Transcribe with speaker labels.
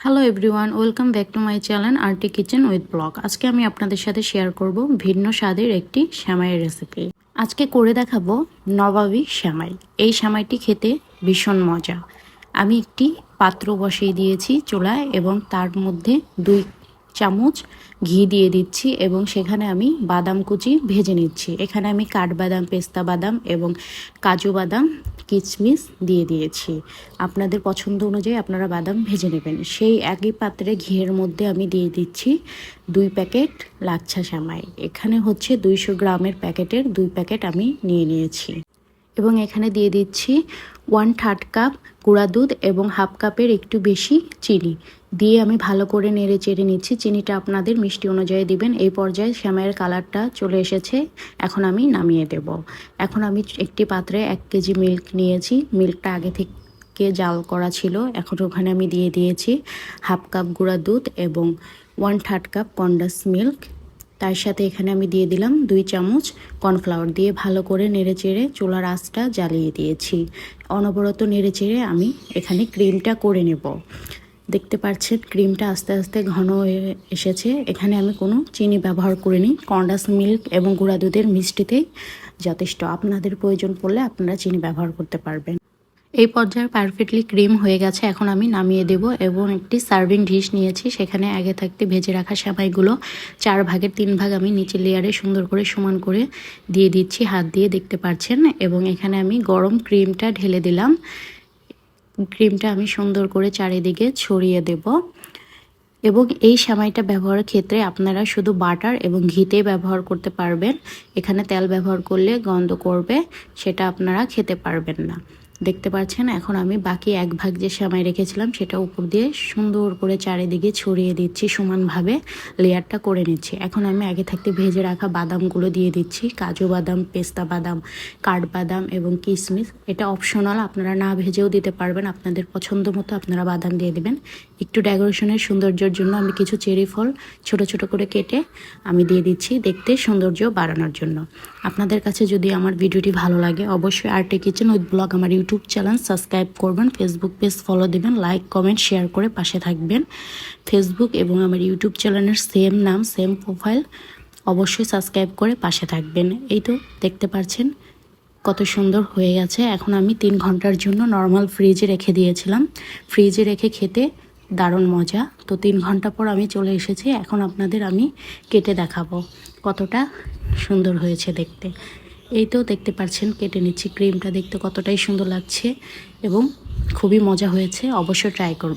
Speaker 1: Hello everyone welcome back to my channel Arti kitchen with blog আজকে আমি আপনাদের সাথে শেয়ার করব ভিন্ন স্বাদের একটি শ্যামাইয়ের রেসিপি আজকে করে দেখাবো নবাবী শ্যামাই এই শ্যামাইটি খেতে ভীষণ মজা। আমি একটি পাত্র বসিয়ে দিয়েছি চুলায় এবং তার মধ্যে দুই চামচ ঘি দিয়ে দিচ্ছি এবং সেখানে আমি বাদাম কুচি ভেজে নিচ্ছি। এখানে আমি কাঠবাদাম, পেস্তা বাদাম এবং কাজু বাদাম কিচমিচ দিয়ে দিয়েছি। আপনাদের পছন্দ অনুযায়ী আপনারা বাদাম ভেজে নেবেন। সেই একই পাত্রে ঘিয়ের মধ্যে আমি দিয়ে দিচ্ছি দুই প্যাকেট লাচ্ছা সামাই। এখানে হচ্ছে দুইশো গ্রামের প্যাকেটের দুই প্যাকেট আমি নিয়ে নিয়েছি। এবং এখানে দিয়ে দিচ্ছি ওয়ান থার্ড কাপ গুঁড়া দুধ এবং হাফ কাপের একটু বেশি চিনি। দিয়ে আমি ভালো করে নেড়ে চেড়ে নিচ্ছি। চিনিটা আপনাদের মিষ্টি অনুযায়ী দিবেন। এই পর্যায়ে শ্যামাইয়ের কালারটা চলে এসেছে। এখন আমি নামিয়ে দেব। এখন আমি একটি পাত্রে এক কেজি মিল্ক নিয়েছি। মিল্কটা আগে থেকে জাল করা ছিল। এখন ওখানে আমি দিয়ে দিয়েছি হাফ কাপ গুঁড়া দুধ এবং one third cup condensed milk তার সাথে এখানে আমি দিয়ে দিলাম দুই চামচ কর্নফ্লাওয়ার দিয়ে ভালো করে নেড়ে চেড়ে চুলার আঁচটা জ্বালিয়ে দিয়েছি। অনবরত নেড়ে চেড়ে আমি এখানে ক্রিমটা করে নেব। দেখতে পাচ্ছেন ক্রিমটা আস্তে আস্তে ঘন হয়ে এসেছে। এখানে আমি কোনো চিনি ব্যবহার করিনি। কন্ডাস মিল্ক এবং গুঁড়া দুধের মিষ্টিতেই যথেষ্ট। আপনাদের প্রয়োজন পড়লে আপনারা চিনি ব্যবহার করতে পারবেন। এই পর্যায়ে পারফেক্টলি ক্রিম হয়ে গেছে, এখন আমি নামিয়ে দেব এবং একটি সার্ভিং ডিশ নিয়েছি, সেখানে আগে থাকতে ভেজে রাখা সেমাইগুলো চার ভাগের তিন ভাগ আমি নিচের লেয়ারে সুন্দর করে সমান করে দিয়ে দিচ্ছি, হাত দিয়ে দেখতে পাচ্ছেন এবং এখানে আমি গরম ক্রিমটা ঢেলে দিলাম। ক্রিমটা আমি সুন্দর করে চারিদিকে ছড়িয়ে দেব। এবং এই সেমাইটা ব্যবহারের ক্ষেত্রে আপনারা শুধু বাটার এবং ঘিতে ব্যবহার করতে পারবেন, এখানে তেল ব্যবহার করলে গন্ধ করবে, সেটা আপনারা খেতে পারবেন না। দেখতে পাচ্ছেন, এখন আমি বাকি এক ভাগ যে সেমাই রেখেছিলাম সেটা উপর দিয়ে সুন্দর করে চারিদিকে ছড়িয়ে দিচ্ছি, সমানভাবে লেয়ারটা করে নিচ্ছি। এখন আমি আগে থাকতে ভেজে রাখা বাদামগুলো দিয়ে দিচ্ছি, কাজু বাদাম, পেস্তা বাদাম, কাঠবাদাম এবং কিশমিশ। এটা অপশনাল আপনারা না ভেজেও দিতে পারবেন, আপনাদের পছন্দ মতো আপনারা বাদাম দিয়ে দিবেন। একটু ডেকোরেশনের সৌন্দর্যের জন্য আমি কিছু চেরি ফল ছোট ছোট করে কেটে আমি দিয়ে দিচ্ছি দেখতে সৌন্দর্য বাড়ানোর জন্য। আপনাদের কাছে যদি আমার ভিডিওটি ভালো লাগে, অবশ্যই আর্টে কিচেন উইথ ব্লগ আমার ইউটিউব চ্যানেল সাবস্ক্রাইব করবেন ফেসবুক পেজ ফলো দেবেন লাইক কমেন্ট শেয়ার করে পাশে থাকবেন। ফেসবুক এবং আমার ইউটিউব চ্যানেলের সেম নাম সেম প্রোফাইল অবশ্যই সাবস্ক্রাইব করে পাশে থাকবেন। এই তো দেখতে পাচ্ছেন কত সুন্দর হয়ে গেছে। এখন আমি তিন ঘণ্টার জন্য নর্মাল ফ্রিজে রেখে দিয়েছিলাম। ফ্রিজে রেখে খেতে দারুণ মজা। তো তিন ঘণ্টা পর আমি চলে এসেছি। এখন আপনাদের আমি কেটে দেখাবো কতটা সুন্দর হয়েছে দেখতে। এই তো দেখতে পাচ্ছেন, কেটে নিচ্ছি। ক্রিমটা দেখতে কতটাই সুন্দর লাগছে এবং খুবই মজা হয়েছে। অবশ্যই ট্রাই করবেন।